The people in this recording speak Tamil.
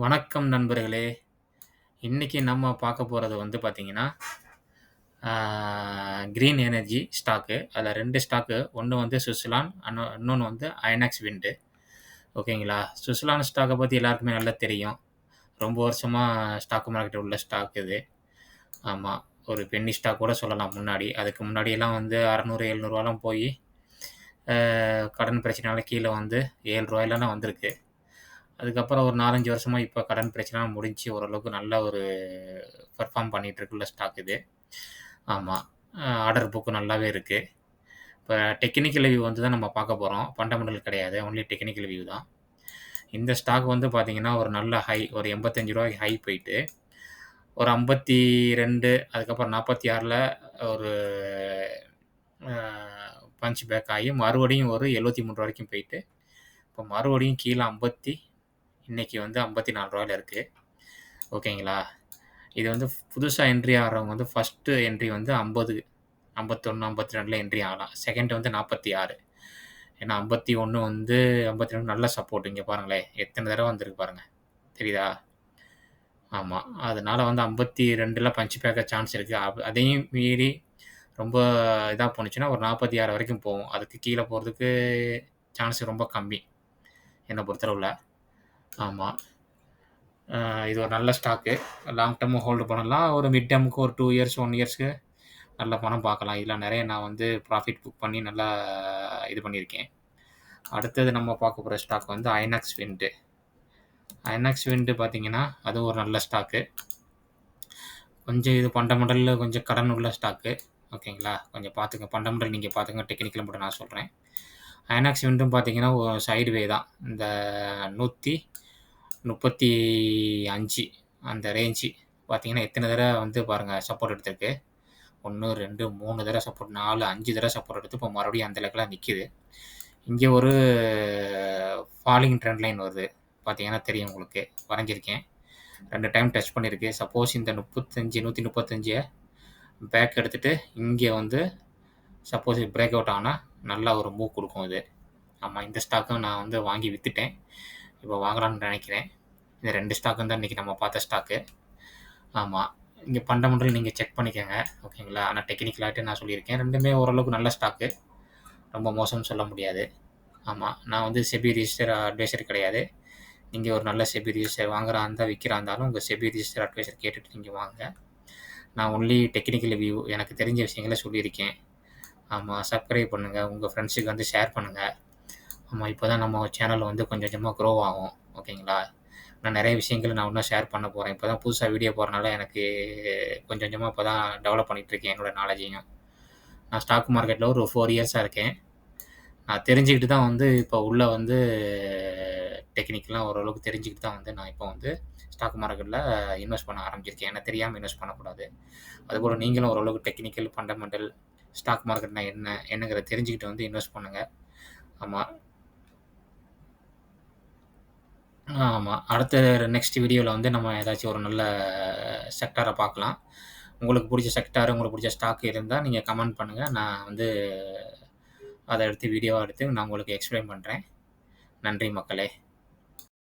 வணக்கம் நண்பர்களே! இன்னைக்கு நம்ம பார்க்க போறது வந்து பார்த்தீங்கன்னா, ஆ கிரீன் எனர்ஜி ஸ்டாக்கு. அதுல 2 ஸ்டாக்கு. ஒண்ணு வந்து சுவிஸ்லான் அன்னோ இன்னொன்னு வந்து ஐனாக்ஸ் விண்டு ஓகேங்களா? சுஸ்லான் ஸ்டாக்க பத்தி எல்லாருக்குமே நல்லா தெரியும். ரொம்ப வருஷமா ஸ்டாக் மார்க்கெட்ல உள்ள ஸ்டாக் இது. ஆமா. ஒரு பென்னி ஸ்டாக் கூட சொல்லலாம் முன்னாடி. அதுக்கு முன்னாடியெல்லாம் வந்து 600, 700லாம் போயி, அ கடன் பிரச்சனையால கீழ வந்து ரூ. 7லாம் வந்திருக்கு. அதுக்கப்புறம் ஒரு 4, 5 வருஷமா கடன் பிரச்சனைலாம் முடிஞ்சு ஓரளவுக்கு நல்ல ஒரு பெர்ஃபார்ம் பண்ணிட்டு ஸ்டாக் இது. ஆமாம் ஆர்டர் புக்கு நல்லாவே இருக்கு. இப்போ டெக்னிக்கல் வியூ வந்து தான் நம்ம பார்க்க போகிறோம் ஃபண்டமெண்டல் கிடையாது. ஒன்லி டெக்னிக்கல் வியூ தான். இந்த ஸ்டாக் வந்து பார்த்தீங்கன்னா, ஒரு நல்ல ஹை ஒரு எண்பத்தஞ்சு ரூபாய்க்கு ஹை போயிட்டு, ஒரு 52 அதுக்கப்புறம் 46ல ஒரு பஞ்ச் பேக் ஆகி மறுபடியும் ஒரு எழுபத்தி மூணு வரைக்கும் போயிட்டு, இப்போ மறுபடியும் கீழே ஐம்பத்தி இன்னைக்கு வந்து ஐம்பத்தி நாலு ரூபாயில் இருக்கு. ஓகேங்களா? இது வந்து புதுசாக என்ட்ரி ஆகிறவங்க வந்து ஃபஸ்ட்டு என்ட்ரி வந்து 50, 51, 52ல என்ட்ரி ஆகலாம். செகண்ட் வந்து 46. ஏன்னா 51 வந்து 52 நல்ல சப்போர்ட். இங்கே பாருங்களேன். எத்தனை தடவை வந்திருக்கு பாருங்கள் தெரியுதா? ஆமாம் அதனால் வந்து 52ல பஞ்ச் பேக்க சான்ஸ் இருக்குது அப் அதையும் மீறி ரொம்ப இதாக போணுச்சுன்னா ஒரு 46 வரைக்கும் போகும். அதுக்கு கீழே போகிறதுக்கு சான்ஸ் ரொம்ப கம்மி. என்னை பொறுத்தளவில் ஆமா. இது ஒரு நல்ல ஸ்டாக்கு. லாங் டெர்மும் ஹோல்டு பண்ணலாம். ஒரு மிட் டெர்முக்கு ஒரு 2 இயர்ஸ், 1 இயர்ஸ்க்கு நல்ல பணம் பார்க்கலாம். இதுல நெறைய நான் வந்து ப்ராஃபிட் புக் பண்ணி நல்லா இது பண்ணியிருக்கேன். அடுத்தது நம்ம பார்க்க போற ஸ்டாக் வந்து ஐனாக்ஸ் விண்ட். ஐனாக்ஸ் விண்ட் பார்த்தீங்கன்னா, அதுவும் ஒரு நல்ல ஸ்டாக்கு. கொஞ்சம் இது ஃபண்டமெண்டல்ல கொஞ்சம் கடன் உள்ள ஸ்டாக்கு. ஓகேங்களா? கொஞ்சம் பார்த்துங்க. ஃபண்டமெண்டல் நீங்க பார்த்துங்க. டெக்னிக்கல் மட்டும் நான் சொல்றேன். ஐநாக்ஸ் விண்டும் பார்த்தீங்கன்னா, ஒ சைடு வே தான். இந்த 135 அந்த ரேஞ்சு பார்த்தீங்கன்னா, எத்தனை தடவை வந்து பாருங்கள் சப்போர்ட் எடுத்திருக்கு. ஒன்று ரெண்டு மூணு தடவை சப்போர்ட் நாலு அஞ்சு தடவை சப்போர்ட் எடுத்து இப்போ மறுபடியும் அந்த லெக்கெலாம் நிற்கிது இங்கே ஒரு ஃபாலிங் ட்ரெண்ட் லைன் வருது. பார்த்தீங்கன்னா தெரியும் உங்களுக்கு. வரைஞ்சிருக்கேன். ரெண்டு டைம் டச் பண்ணியிருக்கு. சப்போஸ் இந்த 35, 135 பேக் எடுத்துகிட்டு இங்கே வந்து சப்போஸ் இது பிரேக் அவுட் ஆனால் நல்லா ஒரு மூவ் கொடுக்கும் இது. ஆமாம் இந்த ஸ்டாக்கும் நான் வந்து வாங்கி விற்றுட்டேன் இப்போ வாங்கலாம்னு நினைக்கிறேன் இந்த ரெண்டு ஸ்டாக்கும் தான் இன்றைக்கி நம்ம பார்த்த ஸ்டாக்கு. ஆமாம் இங்கே ஃபண்டமெண்டல் நீங்கள் செக் பண்ணிக்கோங்க ஓகேங்களா? ஆனால் டெக்னிக்கலாகிட்டே நான் சொல்லியிருக்கேன். ரெண்டுமே ஓரளவுக்கு நல்ல ஸ்டாக்கு. ரொம்ப மோசம்னு சொல்ல முடியாது. ஆமாம் நான் வந்து செபி ரிஜிஸ்டர் அட்வைசர் கிடையாது. நீங்கள் ஒரு நல்ல செபி ரிஜிஸ்டர் வாங்குறா இருந்தா, விற்கிறா இருந்தாலும் உங்கள் செபி ரிஜிஸ்டர் அட்வைசர் கேட்டுட்டு நீங்கள் வாங்க நான் ஒன்லி டெக்னிக்கல் வியூ எனக்கு தெரிஞ்ச விஷயங்களை சொல்லியிருக்கேன். ஆமாம் சப்ஸ்கிரைப் பண்ணுங்கள் உங்கள் ஃப்ரெண்ட்ஸுக்கு வந்து ஷேர் பண்ணுங்கள் ஆமாம் இப்போ தான் நம்ம சேனல் வந்து கொஞ்சம் கொஞ்சமாக க்ரோ ஆகும். ஓகேங்களா? நான் நிறைய விஷயங்கள் நான் இன்னும் ஷேர் பண்ண போகிறேன் இப்போ தான் புதுசாக வீடியோ போகிறனால எனக்கு கொஞ்சம் கொஞ்சமாக இப்போ தான் டெவலப் பண்ணிகிட்ருக்கேன் இருக்கேன் என்னோட நான் ஸ்டாக் மார்க்கெட்டில் ஒரு ஃபோர் இயர்ஸாக இருக்கேன். நான் தெரிஞ்சுக்கிட்டு தான் வந்து இப்போ உள்ளே வந்து டெக்னிக்கெலாம் ஓரளவுக்கு தெரிஞ்சுக்கிட்டு தான் வந்து நான் இப்போ வந்து ஸ்டாக் மார்க்கெட்டில் இன்வெஸ்ட் பண்ண ஆரம்பிச்சிருக்கேன். ஏன்னா தெரியாமல் இன்வெஸ்ட் பண்ணக்கூடாது. அதுபோல் நீங்களும் ஓரளவுக்கு டெக்னிக்கல், ஃபண்டமெண்டல், ஸ்டாக் மார்க்கெட்னா என்ன? என்னங்கிறத தெரிஞ்சுக்கிட்டு வந்து இன்வெஸ்ட் பண்ணுங்க. ஆமாம் ஆமாம் அடுத்த நெக்ஸ்ட் வீடியோவில் வந்து நம்ம ஏதாச்சும் ஒரு நல்ல செக்டாரை பார்க்கலாம். உங்களுக்கு பிடிச்ச செக்டார், உங்களுக்கு பிடிச்ச ஸ்டாக் இருந்தால் நீங்கள் கமெண்ட் பண்ணுங்கள் நான் வந்து அதை எடுத்து வீடியோவாக எடுத்து நான் உங்களுக்கு எக்ஸ்பிளைன் பண்ணுறேன் நன்றி மக்களே!